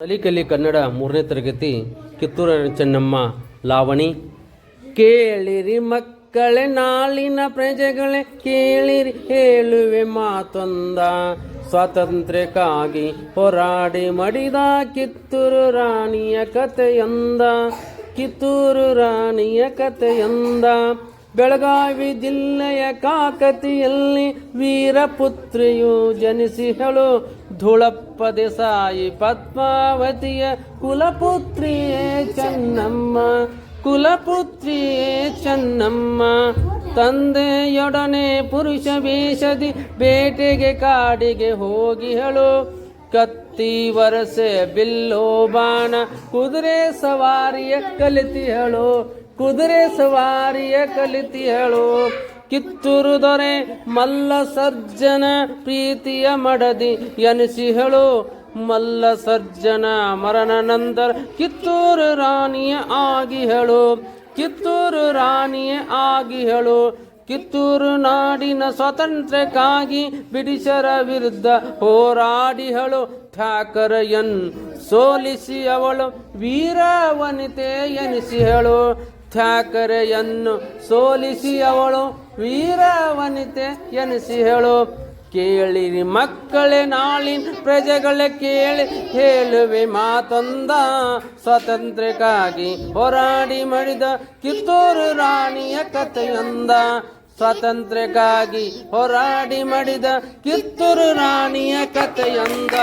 ಕಲಿಕಲಿ ಕನ್ನಡ ಮೂರನೇ ತರಗತಿ ಕಿತ್ತೂರ ಚೆನ್ನಮ್ಮ ಲಾವಣಿ. ಕೇಳಿರಿ ಮಕ್ಕಳೇ, ನಾಳಿನ ಪ್ರಜೆಗಳೇ, ಕೇಳಿರಿ, ಹೇಳುವೆ ಮಾತೊಂದ. ಸ್ವಾತಂತ್ರ್ಯಕ್ಕಾಗಿ ಹೋರಾಡಿ ಮಡಿದ ಕಿತ್ತೂರು ರಾಣಿಯ ಕಥೆಯೊಂದ. ಕಿತ್ತೂರು ರಾಣಿಯ ಕಥೆಯೊಂದ. ಬೆಳಗಾವಿ ಜಿಲ್ಲೆಯ ಕಾಕತಿಯಲ್ಲಿ ವೀರಪುತ್ರಿಯು ಜನಿಸಿಹಳು ಧುಳಪ್ಪ ದೇಸಾಯಿ ಪದ್ಮಾವತಿಯ ಕುಲಪುತ್ರಿಯೇ ಚೆನ್ನಮ್ಮ ಕುಲಪುತ್ರಿಯೇ ಚೆನ್ನಮ್ಮ. ತಂದೆಯೊಡನೆ ಪುರುಷ ವೇಷದಿ ಬೇಟೆಗೆ ಕಾಡಿಗೆ ಹೋಗಿಹಳು ಕತ್ತಿ ವರಸೆ ಬಿಲ್ಲೋ ಬಾಣ, ಕುದುರೆ ಸವಾರಿಯ ಕಲಿತಿಹಳು ಕುದುರೆ ಸವಾರಿಯ ಕಲಿತಿಹಳು ಕಿತ್ತೂರು ದೊರೆ ಮಲ್ಲ ಸರ್ಜನ ಪ್ರೀತಿಯ ಮಡದಿ ಎನಿಸಿಹಳು ಮಲ್ಲ ಸರ್ಜನ ಮರಣ ನಂತರ ಕಿತ್ತೂರು ರಾಣಿಯ ಆಗಿ ಹೇಳು. ಕಿತ್ತೂರು ರಾಣಿಯ ಆಗಿ ಹೇಳು. ಕಿತ್ತೂರು ನಾಡಿನ ಸ್ವಾತಂತ್ರ್ಯಕ್ಕಾಗಿ ಬ್ರಿಟಿಷರ ವಿರುದ್ಧ ಹೋರಾಡಿಹಳು ಠಾಕರಯನ್ ಸೋಲಿಸಿ ಅವಳು ವೀರ ವನಿತೆ ಎನಿಸಿಹಳು ಠಾಕರೆಯನ್ನು ಸೋಲಿಸಿ ಅವಳು ವೀರ ವನಿತೆ ಎನಿಸಿಹಳು ಕೇಳಿರಿ ಮಕ್ಕಳೇ ನಾಳಿನ ಪ್ರಜೆಗಳೇ ಕೇಳಿ ಹೇಳುವೆ ಮಾತೊಂದ. ಸ್ವಾತಂತ್ರ್ಯಕ್ಕಾಗಿ ಹೋರಾಡಿ ಮಡಿದ ಕಿತ್ತೂರು ರಾಣಿಯ ಕಥೆಯೊಂದ. ಸ್ವಾತಂತ್ರ್ಯಕ್ಕಾಗಿ ಹೋರಾಡಿ ಮಡಿದ ಕಿತ್ತೂರು ರಾಣಿಯ ಕಥೆಯೊಂದ.